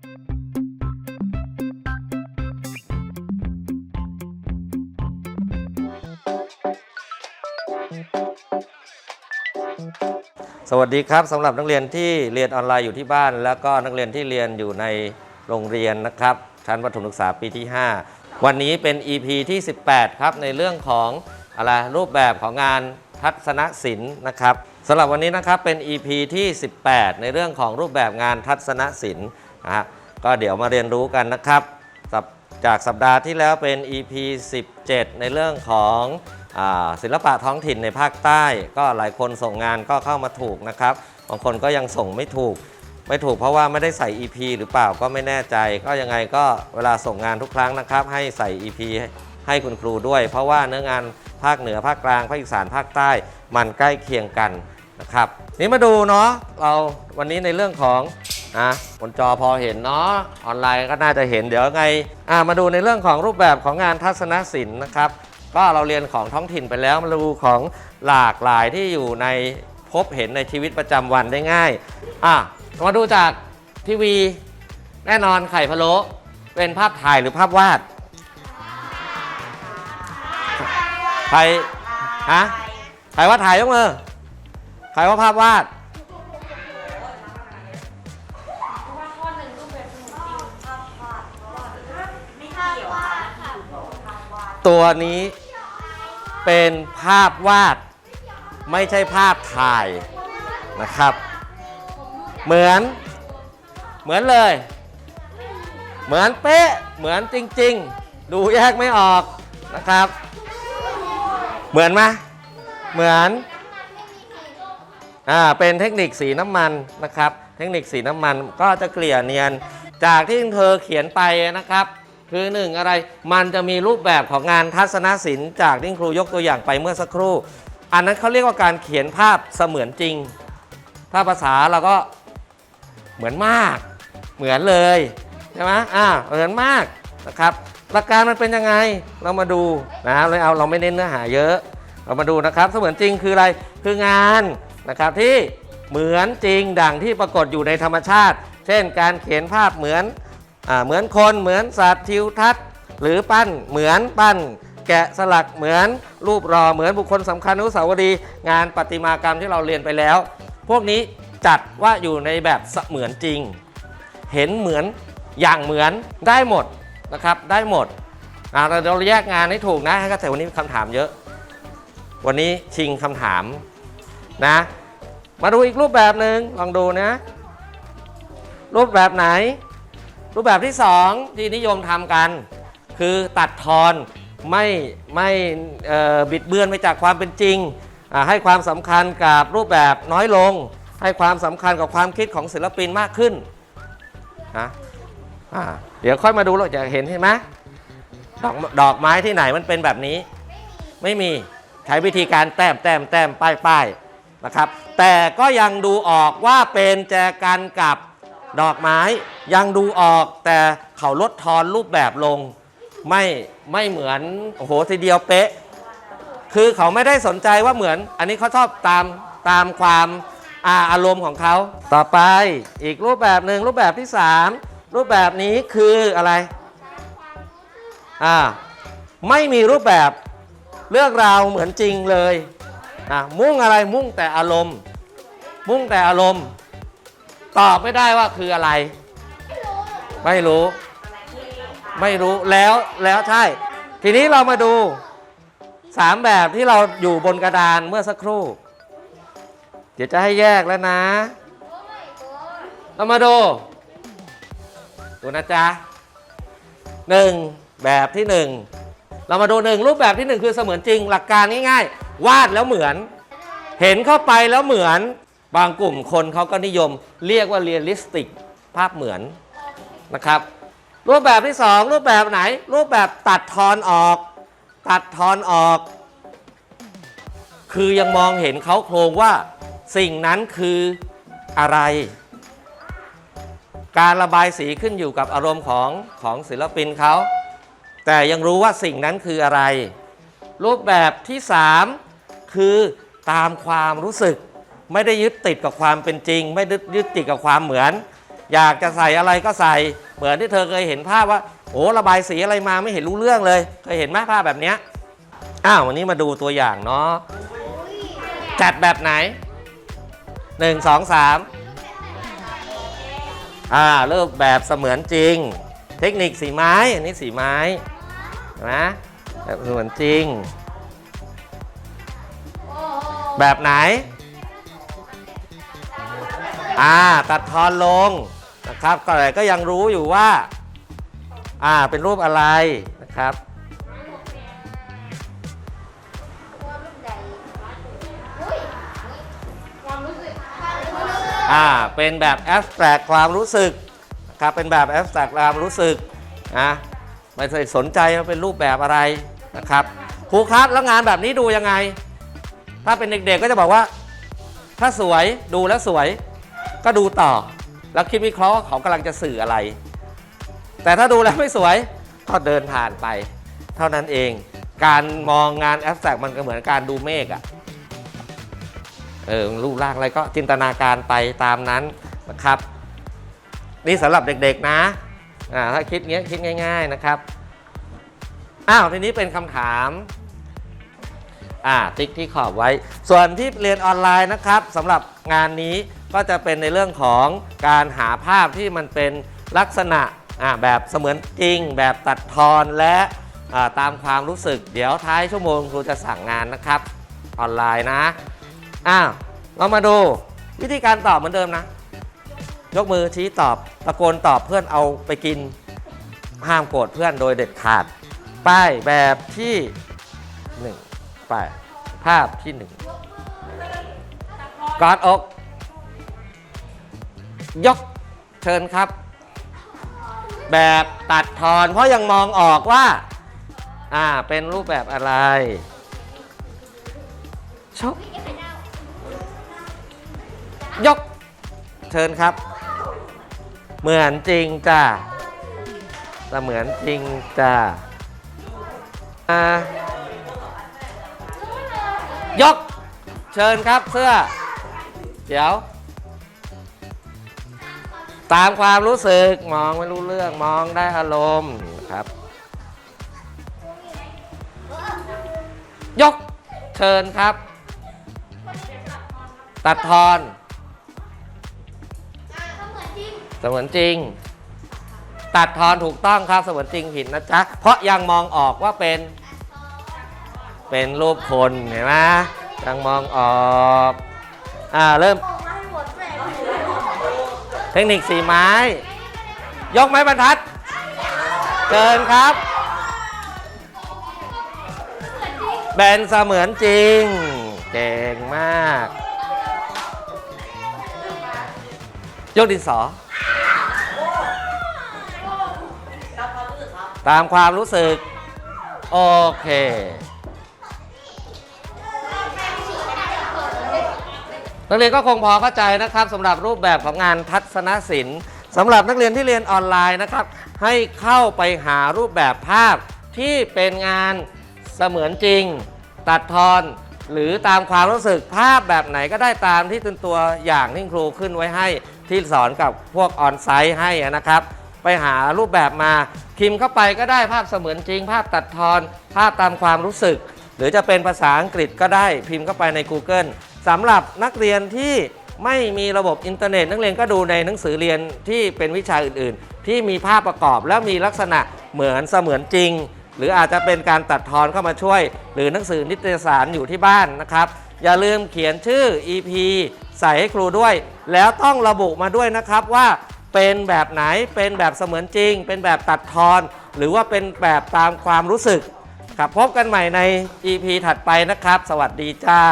สวัสดีครับสำหรับนักเรียนที่เรียนออนไลน์อยู่ที่บ้าน แล้วก็นักเรียนที่เรียนอยู่ในโรงเรียนนะครับ ชั้นประถมศึกษาปีที่ 5 วันนี้เป็น EP ที่ 18 ครับ ในเรื่องของอะไรรูปแบบของงานทัศนศิลป์นะครับสำหรับวันนี้นะครับเป็น EP ที่ 18 ในเรื่องของรูปแบบงานทัศนศิลป์ นะฮะก็เดี๋ยวมาเรียนรู้กันนะครับ จากสัปดาห์ที่แล้วเป็น EP 17 ในเรื่องของศิลปะท้องถิ่นในภาคใต้ ก็หลายคนส่งงานก็เข้ามาถูกนะครับ บางคนก็ยังส่งไม่ถูก ไม่ถูกเพราะว่าไม่ได้ใส่ EP หรือเปล่าก็ไม่แน่ใจ ก็ยังไงก็เวลาส่งงานทุกครั้งนะครับ ให้ใส่ EP ให้ให้คุณครูด้วย เพราะว่าเนื้องานภาคเหนือภาคกลางภาคอีสานภาคใต้ มันใกล้เคียงกันนะครับ นี่มาดูเนาะเราวันนี้ในเรื่องของ นะบนจอพอเห็นเนาะออนไลน์ก็น่าจะเห็นเดี๋ยวไงอ่ามาดูในเรื่องของรูปแบบของงานทัศนศิลป์นะครับ ก็เราเรียนของท้องถิ่นไปแล้วมาดูของหลากหลายที่อยู่ในพบเห็นในชีวิตประจำวันได้ง่ายอะมาดูจากทีวี แน่นอนไข่พะโล้เป็นภาพถ่ายหรือภาพวาดใครฮะใครว่าถ่ายยกมือใครว่าภาพวาด ตัวนี้เป็นภาพวาด ไม่ใช่ภาพถ่ายนะครับ เหมือนเหมือนเลย เหมือนเป๊ะเหมือนจริง ๆ ดูแยกไม่ออกนะครับ เหมือนไหมเหมือนอ่าเป็นเทคนิคสีน้ำมันนะครับ เทคนิคสีน้ำมันก็จะเกลี่ยเนียน จากที่เธอเขียนไปนะครับ คือหนึ่งอะไรมันจะมีรูปแบบของงานทัศนศิลป์จากที่ครูยกตัวอย่างไปเมื่อสักครู่ อันนั้นเขาเรียกว่าการเขียนภาพเสมือนจริง ถ้าภาษาเราก็เหมือนมาก เหมือนเลยใช่ไหมอ่าเหมือนมากนะครับหลักการมันเป็นยังไงเรามาดูนะเลยเอาเราไม่เน้นเนื้อหาเยอะ เรามาดูนะครับ เสมือนจริงคืออะไรคืองานนะครับที่เหมือนจริงดังที่ปรากฏอยู่ในธรรมชาติ เช่น การเขียนภาพเหมือน เหมือนคนเหมือนสัตว์ทิวทัศน์ หรือปั้นเหมือนปั้น แกะสลักเหมือนรูปรอเหมือนบุคคลสำคัญอนุสาวรีย์งานประติมากรรมที่เราเรียนไปแล้ว พวกนี้จัดว่าอยู่ในแบบเสมือนจริง เห็นเหมือนอย่างเหมือนได้หมดนะครับได้หมดเราเราแยกงานให้ถูกนะแต่วันนี้คำถามเยอะ วันนี้ชิงคำถามนะ มาดูอีกรูปแบบหนึ่งลองดูนะ รูปแบบไหน รูปแบบที่สองที่นิยมทำกัน คือตัดทอนไม่ไม่บิดเบือนไปจากความเป็นจริง ให้ความสำคัญกับรูปแบบน้อยลง ให้ความสำคัญกับความคิดของศิลปินมากขึ้นนะเดี๋ยวค่อยมาดูเราจะเห็นเห็นไหมดอกดอกไม้ที่ไหนมันเป็นแบบนี้ ไม่มีใช้วิธีการแต้มแต้มแต้มป้ายป้ายนะครับ แต่ก็ยังดูออกว่าเป็นแจกันกับ ดอกไม้ยังดูออกแต่เขาลดทอนรูปแบบลง ไม่ไม่เหมือนโอ้โหทีเดียวเป๊ะ คือเขาไม่ได้สนใจว่าเหมือน อันนี้เขาชอบตามตามความอาอารมณ์ของเขา ต่อไปอีกรูปแบบหนึ่งรูปแบบที่ 3 รูปแบบนี้คืออะไรอ่าไม่มีรูปแบบเรื่องราวเหมือนจริงเลยอะมุ่งอะไรมุ่งแต่อารมณ์ มุ่งแต่อารมณ์ ตอบไม่ได้ว่าคืออะไร ไม่รู้ ไม่รู้แล้วแล้วใช่ ทีนี้เรามาดูสามแบบที่เราอยู่บนกระดานเมื่อสักครู่ เดี๋ยวจะให้แยกแล้วนะ เรามาดูดูนะจ๊ะหนึ่งแบบที่หนึ่งเรามาดูหนึ่งรูปแบบที่หนึ่งคือเสมือนจริงหลักการง่ายๆ วาดแล้วเหมือน เห็นเข้าไปแล้วเหมือน บางกลุ่มคนเขาก็นิยมเรียกว่าเรียลลิสติก ภาพเหมือนนะครับ รูปแบบที่สองรูปแบบไหน รูปแบบตัดทอนออก ตัดทอนออก คือยังมองเห็นเขาโครงว่าสิ่งนั้นคืออะไร การระบายสีขึ้นอยู่กับอารมณ์ของของศิลปินเขา แต่ยังรู้ว่าสิ่งนั้นคืออะไร รูปแบบที่ 3 คือตามความรู้สึก ไม่ได้ยึดติดกับความเป็นจริง ไม่ได้ยึดติดกับความเหมือน อยากจะใส่อะไรก็ใส่เหมือนที่เธอเคยเห็นภาพว่า โอ้ระบายสีอะไรมาไม่เห็นรู้เรื่องเลย เคยเห็นไหมภาพแบบเนี้ยอ้าววันนี้มาดูตัวอย่างเนาะจัดแบบไหนหนึ่งสองสามอ่าเริ่มแบบเสมือนจริง เทคนิคสีไม้อันนี้สีไม้นะแบบเสมือนจริง แบบไหน อ่าตัดทอนลงนะครับก็แต่ก็ยังรู้อยู่ว่าอ่าเป็นรูปอะไรนะครับอ่าเป็นแบบแอบสแตรกความรู้สึกนะครับเป็นแบบแอบสแตรกความรู้สึกนะไม่ใช่สนใจว่าเป็นรูปแบบอะไรนะครับครูครับแล้วงานแบบนี้ดูยังไง ถ้าเป็นเด็กๆก็จะบอกว่า ถ้าสวยดูแล้วสวย ก็ดูต่อ แล้วคิดวิเคราะห์ว่าเขากำลังจะสื่ออะไร แต่ถ้าดูแล้วไม่สวยก็เดินผ่านไป เท่านั้นเอง การมองงานแอฟแ c กมันก็เหมือนการดูเมฆอะเออรูปร่างอะไรก็จินตนาการไปตามนั้นนะครับ นี่สำหรับเด็กๆนะอ่าถ้าคิดเงี้ยคิดง่าย ๆนะครับอ้าวทีนี้เป็นคำถาม อ่าติ๊กที่ขอบไว้ ส่วนที่เรียนออนไลน์นะครับสำหรับงานนี้ก็จะเป็นในเรื่องของการหาภาพที่มันเป็นลักษณะอ่าแบบเสมือนจริง แบบตัดทอนและอ่าตามความรู้สึก เดี๋ยวท้ายชั่วโมงครูจะสั่งงานนะครับออนไลน์นะอ้าวเรามาดูวิธีการตอบเหมือนเดิมนะ ยกมือชี้ตอบตะโกนตอบเพื่อนเอาไปกิน ห้ามโกรธเพื่อนโดยเด็ดขาด ป้ายแบบที่หนึ่ง ป้ายภาพที่หนึ่งกอดอก ยกเชิญครับ แบบตัดทอนเพราะยังมองออกว่า อ่า เป็นรูปแบบอะไรชกยก เชิญครับ เหมือนจริงจ้าเสมือนจริงจ้าอ่า ยก เชิญครับเสื้อ เดี๋ยว ตามความรู้สึกมองไม่รู้เรื่องมองได้อารมณ์นะครับ ยก เชิญครับ ตัดทอนเสมือนจริง ตัดทอนถูกต้องครับเสมือนจริงผิดนะจ๊ะ เพราะยังมองออกว่าเป็น เป็นรูปคนเห็นไหมยังมองออกอ่าเริ่ม เทคนิคสีไม้ ยกไม้บรรทัดเชิญครับ แบนเสมือนจริง เก่งมาก ยกดินสอ ตามความรู้สึก โอเค นักเรียนก็คงพอเข้าใจนะครับสำหรับรูปแบบของงานทัศนศิลป์สำหรับนักเรียนที่เรียนออนไลน์นะครับ ให้เข้าไปหารูปแบบภาพที่เป็นงานเสมือนจริง ตัดทอนหรือตามความรู้สึกภาพแบบไหนก็ได้ตามที่เป็นตัวอย่างที่ครูขึ้นไว้ให้ที่สอนกับพวกออนไซต์ให้นะครับ ไปหารูปแบบมาพิมพ์เข้าไปก็ได้ภาพเสมือนจริง ภาพตัดทอน ภาพตามความรู้สึก หรือจะเป็นภาษาอังกฤษก็ได้พิมพ์เข้าไปใน Google สำหรับนักเรียนที่ไม่มีระบบอินเทอร์เน็ต นักเรียนก็ดูในหนังสือเรียนที่เป็นวิชาอื่นๆ ที่มีภาพประกอบแล้วมีลักษณะเหมือนเสมือนจริง หรืออาจจะเป็นการตัดทอนเข้ามาช่วย หรือหนังสือนิตยสารอยู่ที่บ้านนะครับ อย่าลืมเขียนชื่อ EP ใส่ให้ครูด้วย แล้วต้องระบุมาด้วยนะครับว่าเป็นแบบไหนเป็นแบบเสมือนจริง เป็นแบบตัดทอน หรือว่าเป็นแบบตามความรู้สึกครับพบกันใหม่ใน EP ถัดไปนะครับ สวัสดีจ้า